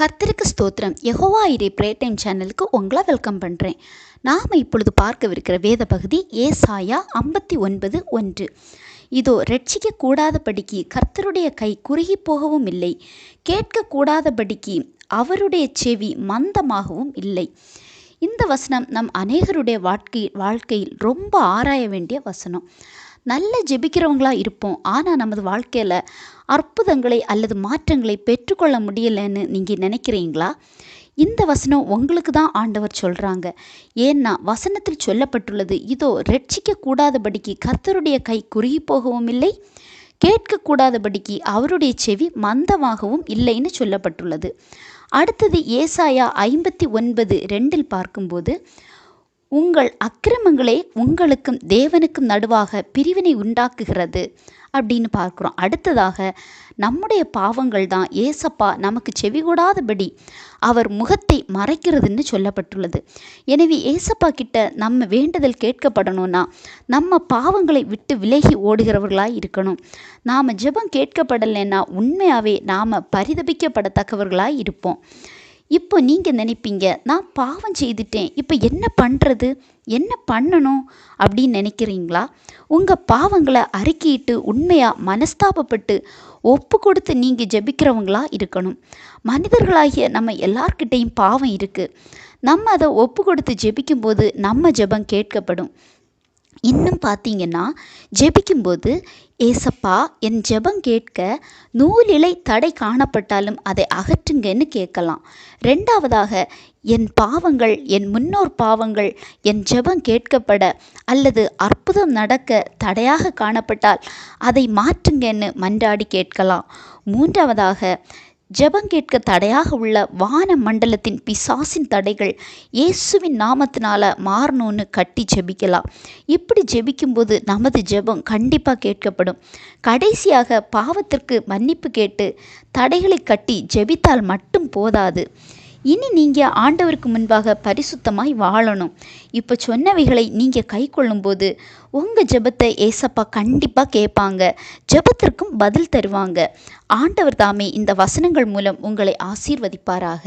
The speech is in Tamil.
கர்த்தருக்கு ஸ்தோத்திரம். யகோவா இரே ப்ரே டைம் சேனலுக்கு உங்களை வெல்கம் பண்ணுறேன் நாம் இப்பொழுது பார்க்கவிருக்கிற வேத பகுதி ஏசாயா ஐம்பத்தி ஒன்பது ஒன்று. இதோ ரட்சிக்க கூடாதபடிக்கு கர்த்தருடைய கை குறுகி போகவும் இல்லை. கேட்கக்கூடாதபடிக்கு அவருடைய செவி மந்தமாகவும் இல்லை. இந்த வசனம் நம் அநேகருடைய வாழ்க்கை வாழ்க்கையில் ரொம்ப ஆராய வேண்டிய வசனம். நல்ல ஜெபிக்கிறவங்களா இருப்போம். ஆனால் நமது வாழ்க்கையில் அற்புதங்களை அல்லது மாற்றங்களை பெற்றுக்கொள்ள முடியலைன்னு நீங்கள் நினைக்கிறீங்களா? இந்த வசனம் உங்களுக்கு தான் ஆண்டவர் சொல்கிறாங்க ஏன்னா வசனத்தில் சொல்லப்பட்டுள்ளது இதோ ரட்சிக்கக்கூடாதபடிக்கு கர்த்தருடைய கை குறுகி போகவும் இல்லை கேட்கக்கூடாதபடிக்கு அவருடைய செவி மந்தமாகவும் இல்லைன்னு சொல்லப்பட்டுள்ளது. அடுத்தது ஏசாயா ஐம்பத்தி ஒன்பது ரெண்டில் பார்க்கும்போது உங்கள் அக்கிரமங்களே உங்களுக்கும் தேவனுக்கும் நடுவாக பிரிவினை உண்டாக்குகிறது அப்படின்னு பார்க்குறோம். அடுத்ததாக நம்முடைய பாவங்கள் தான் ஏசப்பா நமக்கு செவிகூடாதபடி அவர் முகத்தை மறைக்கிறதுன்னு சொல்லப்பட்டுள்ளது. எனவே ஏசப்பா கிட்ட நம்ம வேண்டுதல் கேட்கப்படணும்னா நம்ம பாவங்களை விட்டு விலகி ஓடுகிறவர்களாக இருக்கணும். நாம் ஜெபம் கேட்கப்படலைன்னா உண்மையாகவே நாம் பரிதபிக்கப்படத்தக்கவர்களாக இருப்போம். இப்போ நீங்கள் நினைப்பீங்க நான் பாவம் செய்துட்டேன். இப்போ என்ன பண்ணுறது என்ன பண்ணணும்? அப்படின்னு நினைக்கிறீங்களா? உங்கள் பாவங்களை அறிக்கையிட்டு உண்மையாக மனஸ்தாபப்பட்டு ஒப்பு கொடுத்து நீங்கள் ஜெபிக்கிறவங்களா இருக்கணும். மனிதர்களாகிய நம்ம எல்லார்கிட்டேயும் பாவம் இருக்குது நம்ம அதை ஒப்பு கொடுத்து ஜெபிக்கும்போது நம்ம ஜெபம் கேட்கப்படும். இன்னும் பார்த்தீங்கன்னா ஜெபிக்கும்போது ஏசப்பா என் ஜெபம் கேட்க நூலிலை தடை காணப்பட்டாலும் அதை அகற்றுங்கன்னு கேட்கலாம். ரெண்டாவதாக என் பாவங்கள் என் முன்னோர் பாவங்கள் என் ஜெபம் கேட்கப்பட அல்லது அற்புதம் நடக்க தடையாக காணப்பட்டால் அதை மாற்றுங்கன்னு மன்றாடி கேட்கலாம். மூன்றாவதாக ஜெபம் கேட்க தடையாக உள்ள வான மண்டலத்தின் பிசாசின் தடைகள் இயேசுவின் நாமத்தினால மாறணும்னு கட்டி ஜெபிக்கலாம். இப்படி ஜெபிக்கும்போது நமது ஜெபம் கண்டிப்பாக கேட்கப்படும். கடைசியாக பாவத்திற்கு மன்னிப்பு கேட்டு தடைகளை கட்டி ஜெபித்தால் மட்டும் போதாது. இனி நீங்கள் ஆண்டவருக்கு முன்பாக பரிசுத்தமாய் வாழணும். இப்போ சொன்னவைகளை நீங்கள் கை கொள்ளும்போது உங்கள் ஜெபத்தை ஏசப்பா கண்டிப்பாக கேட்பாங்க. ஜெபத்திற்கும் பதில் தருவாங்க. ஆண்டவர் தாமே இந்த வசனங்கள் மூலம் உங்களை ஆசீர்வதிப்பாராக.